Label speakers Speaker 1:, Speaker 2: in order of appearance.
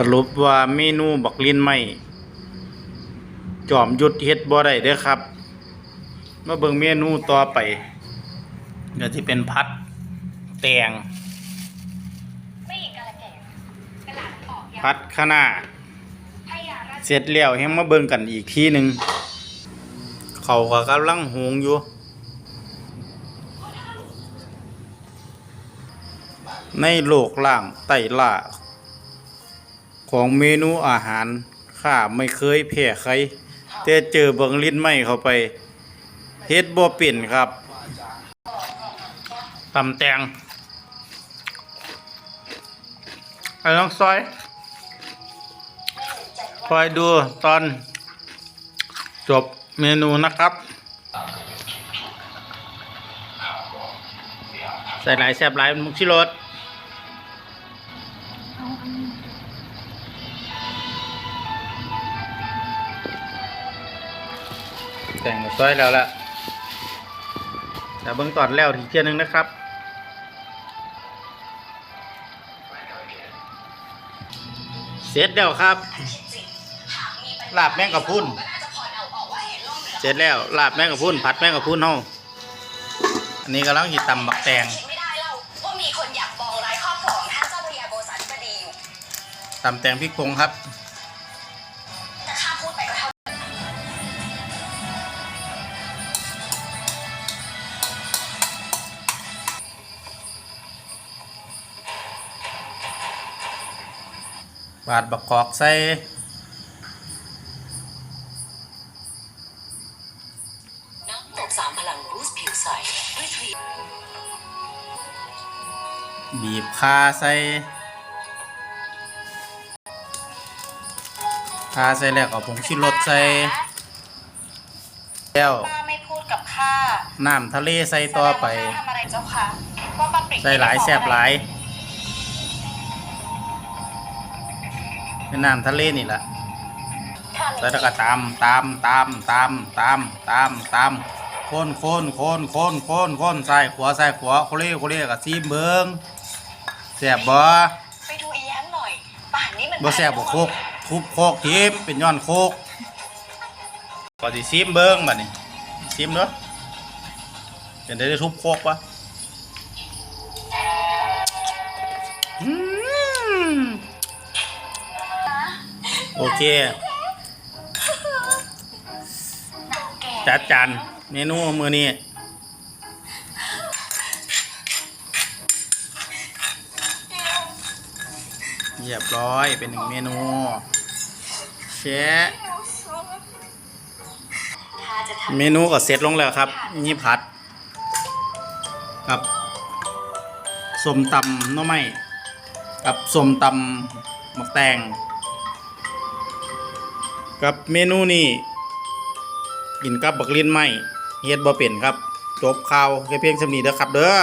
Speaker 1: สรุปว่าเมนูบักลินไม่จอมหยุดเฮ็ดบ่ได้เด้อครับมาเบิ่งเมนูต่อไปก็ที่เป็นพัดแตง
Speaker 2: ไม่หญิงกาลเกตเป็นหลานออกยา
Speaker 1: พัดคะน้า
Speaker 2: พยาราช
Speaker 1: เสร็จแล้วให้มาเบิ่งกันอีกทีหนึ่งเขาก็กำลังหุงอยู่ ในโลกล่างไต่ล่า ของเมนูอาหารข้าไม่เคยแพ้ใครแต่เจอเบิงลิ้นไม่เข้าไปเฮ็ดบ่เป็นครับตำแตงไอ้น้องซอยคอยดูตอนจบเมนูนะครับ ใส่หลายแซ่บหลายมุกชิรส แต่งซอยแล้วละแต่เบื้องตอนแล้วทีเที่ยหนึงนะครับเสร็จแล้วครับลาบแมงกะพรุนเสร็จแล้วลาบแมงกะพรุนผัดแมงกะพรุนเฮาอันนี้กำลังหิตำบักแตง
Speaker 2: คิดไม่ได้เล่าว่ามีค บาด
Speaker 1: บั
Speaker 2: ก
Speaker 1: กอกใส่
Speaker 2: น้ำตกสามพลังบูสต์ผิวใสด้วยทรี
Speaker 1: บีบคาใส่คาใส่แล้วก็ผงชิรสใส่แล้ว
Speaker 2: ป้าไม่พูดกับข้า
Speaker 1: น้ำทะเลใส่ต่อไป
Speaker 2: แสดงว่าข้าทำอะไรเจ้าคะว่าป้าปริก
Speaker 1: ใส่หลายแซ่บหลาย เป็นน้ำทะเลนี่แหละ
Speaker 2: ท่าน
Speaker 1: แล้วก็ตามตามตามตามตามตามตามโคนโคนโคนโคนโคนโคนใส่ขวาใส่ขวาโคเล่โคเล่กับซีเบิงแซ่บบ่
Speaker 2: ไปดูอีแย้มหน่อยป่านนี้มัน
Speaker 1: บ่แซ่บบ่โคกทุบโคกทีมเป็นย้อนโคกก็สิซีมเบิงบัดนี้ซีมเด้อจะได้ได้ทุบโคกวะ โอเค
Speaker 2: แจั
Speaker 1: ดจานเมนูมือนี้เรียบร้อยเป็นหนึ่งเมนูแชะเมนูก็เสร็จลงแล้วครับ นี่ผัด กับสมตำน้อไม้กับสมตำหมักแตง กับเมนูนี้กินกับบักลินไหมเฮ็ดบ่เป็นครับ จบข่าวแค่เพียงสำนีเด้อครับเด้อ